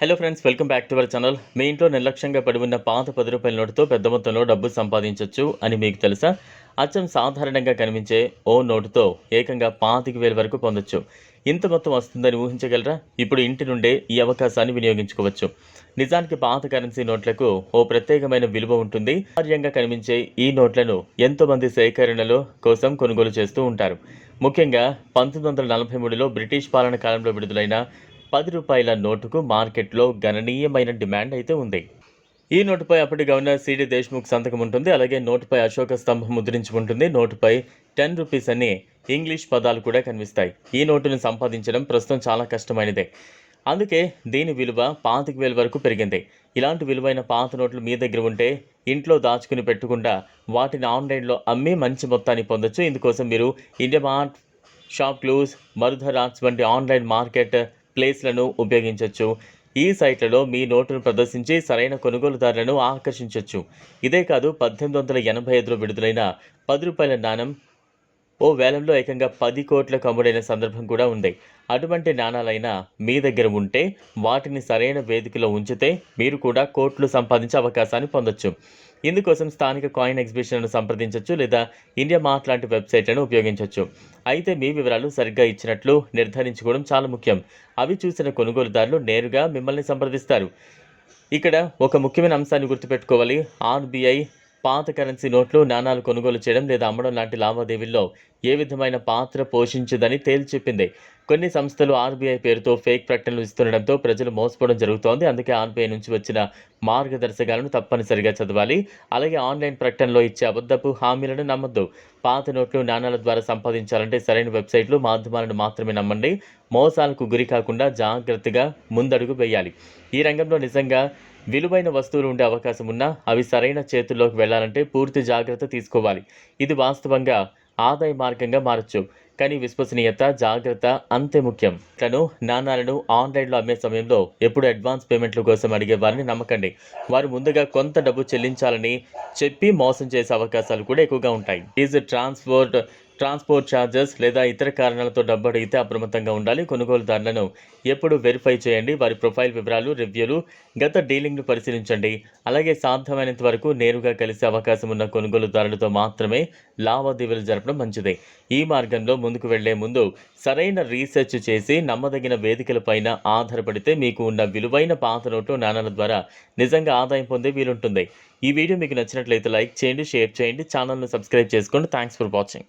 Hello friends welcome back to our channel మీ ఇంట్లో నిర్లక్ష్యంగా పడి ఉన్న పాత పది రూపాయల నోటుతో పెద్ద మొత్తంలో డబ్బు సంపాదించవచ్చు అని మీకు తెలుసా? అచ్చం సాధారణంగా కనిపించే ఓ నోటుతో ఏకంగా పాతిక వేల వరకు పొందొచ్చు. ఇంత మొత్తం వస్తుందని ఊహించగలరా? ఇప్పుడు ఇంటి నుండే ఈ అవకాశాన్ని వినియోగించుకోవచ్చు. నిజానికి పాత కరెన్సీ నోట్లకు ఓ ప్రత్యేకమైన విలువ ఉంటుంది. ఆశ్చర్యంగా కనిపించే ఈ నోట్లను ఎంతో మంది సేకరణలో కోసం కొనుగోలు చేస్తూ ఉంటారు. ముఖ్యంగా పంతొమ్మిది వందల నలభై మూడులో బ్రిటిష్ పాలన కాలంలో విడుదలైన పది రూపాయల నోటుకు మార్కెట్లో గణనీయమైన డిమాండ్ అయితే ఉంది. ఈ నోటుపై అప్పటి గవర్నర్ సిడి దేశ్ముఖ్ సంతకం ఉంటుంది. అలాగే నోటుపై అశోక స్తంభం ముద్రించి ఉంటుంది. నోటుపై టెన్ రూపీస్ అని ఇంగ్లీష్ పదాలు కూడా కనిపిస్తాయి. ఈ నోటును సంపాదించడం ప్రస్తుతం చాలా కష్టమైనదే. అందుకే దీని విలువ పాతిక వేల వరకు పెరిగింది. ఇలాంటి విలువైన పాత నోట్లు మీ దగ్గర ఉంటే ఇంట్లో దాచుకుని పెట్టకుండా వాటిని ఆన్లైన్లో అమ్మి మంచి మొత్తాన్ని పొందొచ్చు. ఇందుకోసం మీరు India mart shop clues Marudhar arts వంటి ఆన్లైన్ మార్కెట్ ప్లేస్లను ఉపయోగించవచ్చు ఈ సైట్లలో మీ నోటును ప్రదర్శించి సరైన కొనుగోలుదారులను ఆకర్షించవచ్చు ఇదే కాదు పద్దెనిమిది వందల ఎనభై ఐదులో విడుదలైన పది రూపాయల నాణం ఓ వేలంలో ఏకంగా పది కోట్లకు అమ్ముడైన సందర్భం కూడా ఉంది. అటువంటి నాణాలైనా మీ దగ్గర ఉంటే వాటిని సరైన వేదికలో ఉంచితే మీరు కూడా కోట్లు సంపాదించే అవకాశాన్ని పొందొచ్చు. ఇందుకోసం స్థానిక కాయిన్ ఎగ్జిబిషన్లను సంప్రదించవచ్చు లేదా ఇండియా మార్ట్ లాంటి వెబ్సైట్లను ఉపయోగించవచ్చు అయితే మీ వివరాలు సరిగ్గా ఇచ్చినట్లు నిర్ధారించుకోవడం చాలా ముఖ్యం. అవి చూసిన కొనుగోలుదారులు నేరుగా మిమ్మల్ని సంప్రదిస్తారు. ఇక్కడ ఒక ముఖ్యమైన అంశాన్ని గుర్తుపెట్టుకోవాలి. ఆర్బీఐ పాత కరెన్సీ నోట్లు నాణాలు కొనుగోలు చేయడం లేదా అమ్మడం లాంటి లావాదేవీల్లో ఏ విధమైన పాత్ర పోషించదని తేల్చెప్పింది కొన్ని సంస్థలు ఆర్బీఐ పేరుతో ఫేక్ ప్రకటనలు ఇస్తుండడంతో ప్రజలు మోసపోవడం జరుగుతోంది. అందుకే ఆర్బీఐ నుంచి వచ్చిన మార్గదర్శకాలను తప్పనిసరిగా చదవాలి. అలాగే ఆన్లైన్ ప్రకటనలో ఇచ్చే అబద్ధపు హామీలను నమ్మద్దు. పాత నోట్లు నాణాల ద్వారా సంపాదించాలంటే సరైన వెబ్సైట్లు మాధ్యమాలను మాత్రమే నమ్మండి. మోసాలకు గురి కాకుండా జాగ్రత్తగా ముందడుగు వేయాలి. ఈ రంగంలో నిజంగా విలువైన వస్తువులు ఉండే అవకాశం ఉన్నా అవి సరైన చేతుల్లోకి వెళ్ళాలంటే పూర్తి జాగ్రత్త తీసుకోవాలి. ఇది వాస్తవంగా ఆదాయ మార్గంగా మారచ్చు. కానీ విశ్వసనీయత జాగ్రత్త అంతే ముఖ్యం. తను నాణాలను ఆన్లైన్లో అమ్మే సమయంలో ఎప్పుడు అడ్వాన్స్ పేమెంట్ల కోసం అడిగే వారిని నమ్మకండి. వారు ముందుగా కొంత డబ్బు చెల్లించాలని చెప్పి మోసం చేసే అవకాశాలు కూడా ఎక్కువగా ఉంటాయి. ఈజ్ ట్రాన్స్పోర్ట్ ట్రాన్స్పోర్ట్ ఛార్జెస్ లేదా ఇతర కారణాలతో డబ్బు అడిగితే అప్రమత్తంగా ఉండాలి. కొనుగోలుదారులను ఎప్పుడు వెరిఫై చేయండి. వారి ప్రొఫైల్ వివరాలు రివ్యూలు గత డీలింగ్ను పరిశీలించండి. అలాగే సాధ్యమైనంత వరకు నేరుగా కలిసే అవకాశం ఉన్న కొనుగోలుదారులతో మాత్రమే లావాదేవీలు జరపడం మంచిది. ఈ మార్గంలో ముందుకు వెళ్ళే ముందు సరైన రీసెర్చ్ చేసి నమ్మదగిన వేదికలపైన ఆధారపడితే మీకు ఉన్న విలువైన పాత నోట్లు నాణాల ద్వారా నిజంగా ఆదాయం పొందే వీలుంటుంది. ఈ వీడియో మీకు నచ్చినట్లయితే లైక్ చేయండి షేర్ చేయండి ఛానల్ను సబ్స్క్రైబ్ చేసుకోండి. Thanks for watching.